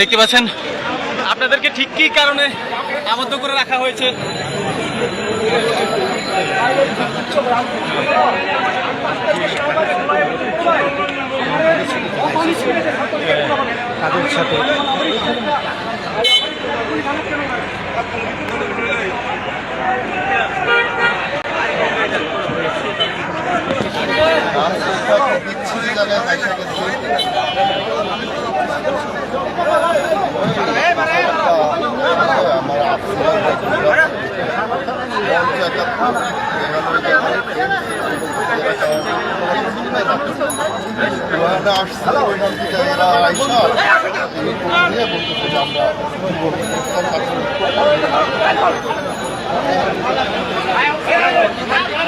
দেখতে পাচ্ছেন আপনাদেরকে ঠিক কী কারণে আবদ্ধ করে রাখা হয়েছে? তাদের সাথে হাইসা গেছে আমার আসছিল ওইখান থেকে এরা আইসা এই করে যে আমরা থেকে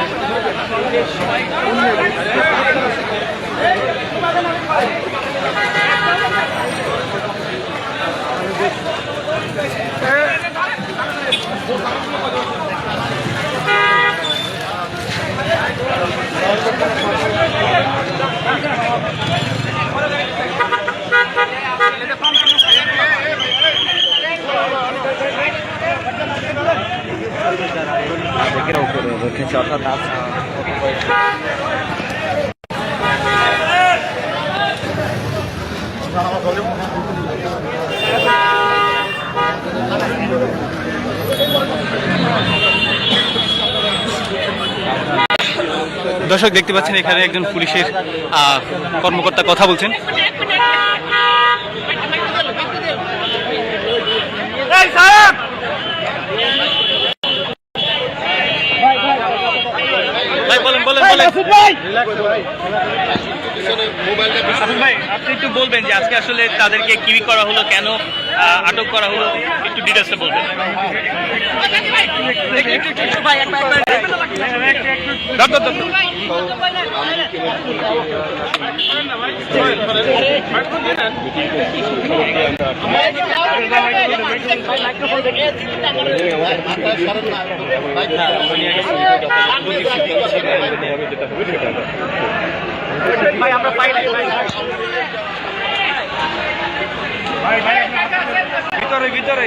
উপরে রেখেছে অর্থাৎ আজ দর্শক দেখতে পাচ্ছেন এখানে একজন পুলিশের কর্মকর্তা কথা বলছেন। ভাই বলেন বলেন বলেন আবুল ভাই আপনি একটু বলবেন যে আজকে আসলে তাদেরকে কি করা হলো কেন আটক করা হলো একটু ডিটেলসে বলবেন। আমরা পাই ভিতরে ভিতরে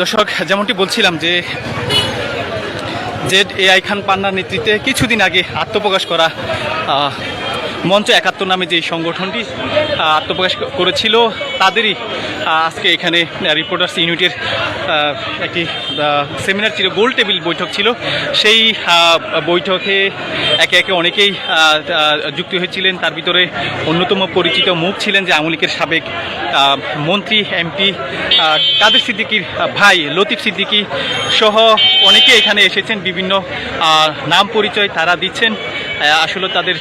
দর্শক যেমনটি বলছিলাম যে জেড এ আই খান পান্নার নেতৃত্বে কিছুদিন আগে আত্মপ্রকাশ করা মঞ্চ একাত্তর নামে যে সংগঠনটি আত্মপ্রকাশ করেছিল, তাদেরই আজকে এখানে রিপোর্টার্স ইউনিটের একটি সেমিনার ছিল গোল টেবিল বৈঠক ছিল। সেই বৈঠকে একে একে অনেকেই যুক্ত হয়েছিলেন। তার ভিতরে অন্যতম পরিচিত মুখ ছিলেন যে আওয়ামী লীগের সাবেক মন্ত্রী, এমপি কাদের সিদ্দিকির ভাই, লতিফ সিদ্দিকি সহ অনেকে এখানে এসেছেন। বিভিন্ন নাম পরিচয় তারা দিচ্ছেন। আসলে তাদের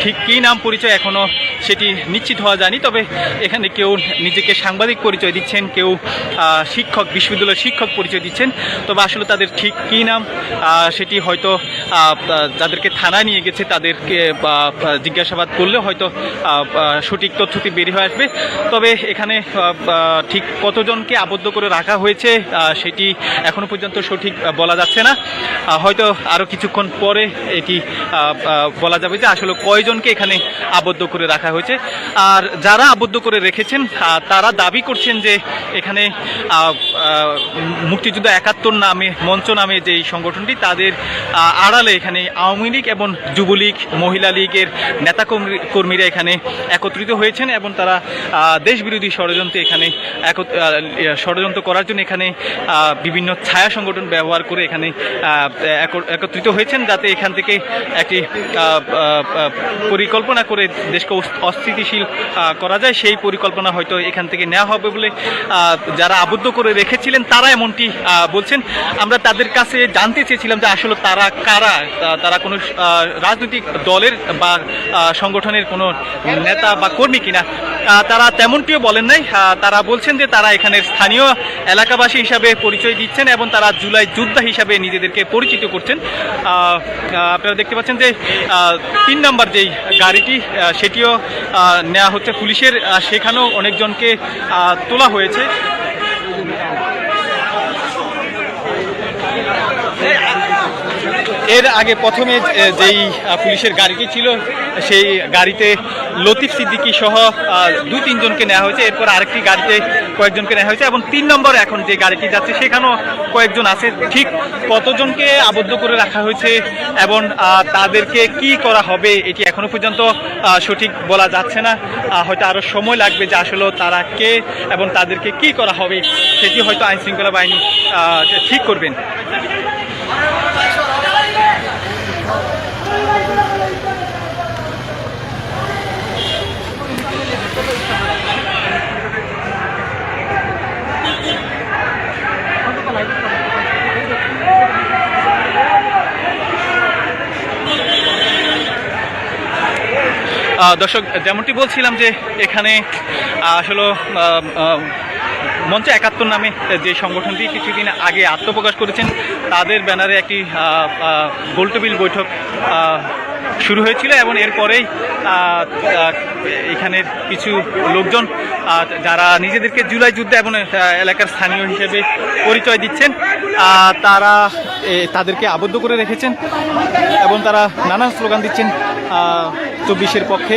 ঠিক কী নাম পরিচয় এখনও সেটি নিশ্চিত হওয়া যায়নি, তবে এখানে কেউ নিজেকে সাংবাদিক পরিচয় দিচ্ছেন, কেউ শিক্ষক, বিশ্ববিদ্যালয়ের শিক্ষক পরিচয় দিচ্ছেন, তবে আসলে তাদের ঠিক কী নাম সেটি হয়তো যাদেরকে থানায় নিয়ে গেছে তাদেরকে জিজ্ঞাসাবাদ করলে হয়তো সঠিক তথ্যটি বেরিয়ে হয়ে আসবে, তবে এখানে ঠিক কতজনকে আবদ্ধ করে রাখা হয়েছে সেটি এখনও পর্যন্ত সঠিক বলা যাচ্ছে না হয়তো আরও কিছুক্ষণ পরে এটি বলা যাবে যে আসলে কয়জনকে এখানে আবদ্ধ করে রাখা হয়েছে। আর যারা আবদ্ধ করে রেখেছেন তারা দাবি করছেন যে এখানে মুক্তিযুদ্ধ একাত্তর নামে, মঞ্চ নামে যে সংগঠনটি, তাদের আড়ালে এখানে আওয়ামী লীগ এবং যুবলীগ, মহিলা লীগের নেতা কর্মীরা এখানে একত্রিত হয়েছেন এবং তারা দেশ বিরোধী ষড়যন্ত্রে এখানে ষড়যন্ত্র করার জন্য এখানে বিভিন্ন ছায়া সংগঠন ব্যবহার করে এখানে এক- একত্রিত হয়েছেন যাতে এখান থেকে একটি পরিকল্পনা করে দেশকে অস্থিতিশীল করা যায়, সেই পরিকল্পনা হয়তো এখান থেকে নেওয়া হবে বলে যারা আবদ্ধ করে রেখেছিলেন, তারা এমনটি বলছেন। আমরা তাদের কাছে জানতে চেয়েছিলাম যে আসলে তারা কারা তারা কোনো রাজনৈতিক দলের বা সংগঠনের কোনো নেতা বা কর্মী কিনা। তারা তেমনটিও বলেন নাই। তারা বলছেন যে তারা এখানের স্থানীয় এলাকাবাসী হিসাবে পরিচয় দিচ্ছেন এবং তারা জুলাই যোদ্ধা হিসাবে নিজেদেরকে পরিচিত করছেন। আপনারা দেখতে পাচ্ছেন যে তিন নম্বর যেই গাড়িটি সেটিও নেওয়া হচ্ছে পুলিশের সেখানেও অনেকজনকে তোলা হয়েছে। এর আগে প্রথমে যেই পুলিশের গাড়িটি ছিল, সেই গাড়িতে লতিফ সিদ্দিকী সহ দুই তিনজনকে নেওয়া হয়েছে। এরপর আরেকটি গাড়িতে কয়েকজনকে নেওয়া হয়েছে এবং তিন নম্বর এখন যে গাড়িটি যাচ্ছে, সেখানেও কয়েকজন আছে। ঠিক কতজনকে আবদ্ধ করে রাখা হয়েছে এবং তাদেরকে কি করা হবে, এটি এখনও পর্যন্ত সঠিক বলা যাচ্ছে না। হয়তো আরও সময় লাগবে যে আসলে তারা কে এবং তাদেরকে কি করা হবে, সেটি হয়তো আইন শৃঙ্খলা বাহিনী ঠিক করবেন। দর্শক, যেমনটি বলছিলাম যে এখানে আসলে মঞ্চ একাত্তর নামে যে সংগঠনটি কিছুদিন আগে আত্মপ্রকাশ করেছেন, তাদের ব্যানারে একটি গোলটেবিল বৈঠক শুরু হয়েছিল এবং এরপরেই এখানের কিছু লোকজন যারা নিজেদেরকে জুলাই যুদ্ধে এবং এলাকার স্থানীয় হিসেবে পরিচয় দিচ্ছেন তারা তাদেরকে আবদ্ধ করে রেখেছেন এবং তারা নানান স্লোগান দিচ্ছেন চব্বিশের পক্ষে।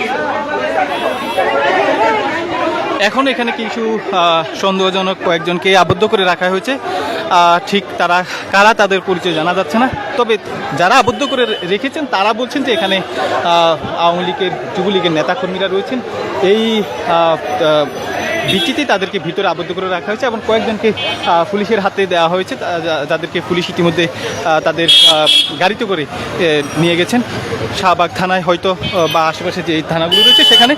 এখন এখানে কিছু সন্দেহজনক কয়েকজনকে আবদ্ধ করে রাখা হয়েছে। ঠিক তারা কারা তাদের পরিচয় জানা যাচ্ছে না। তবে যারা আবদ্ধ করে রেখেছেন, তারা বলছেন যে এখানে আওয়ামী লীগের, যুবলীগের নেতাকর্মীরা রয়েছেন। এই ভিত্তিতে তাদেরকে ভিতরে আবদ্ধ করে রাখা হয়েছে এবং কয়েকজনকে পুলিশের হাতে দেওয়া হয়েছে। যাদেরকে পুলিশ ইতিমধ্যে তাদের গাড়িতে করে নিয়ে গেছেন। শাহবাগ থানায় হয়তো বা আশেপাশে যে থানাগুলো রয়েছে, সেখানে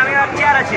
আমি আর চেয়ার আছি।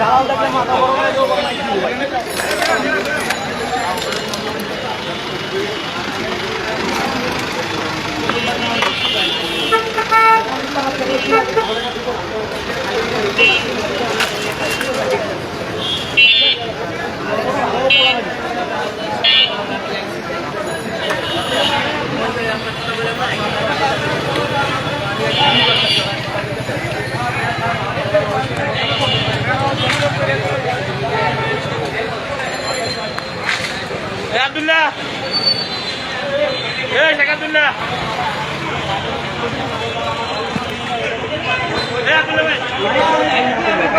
করে আছে নাম জানি আমার কথা আব্দুল্লাহ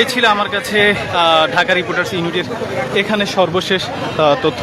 এই ছিল আমার কাছে ঢাকা রিপোর্টার্স ইউনিটের এখানে সর্বশেষ তথ্য।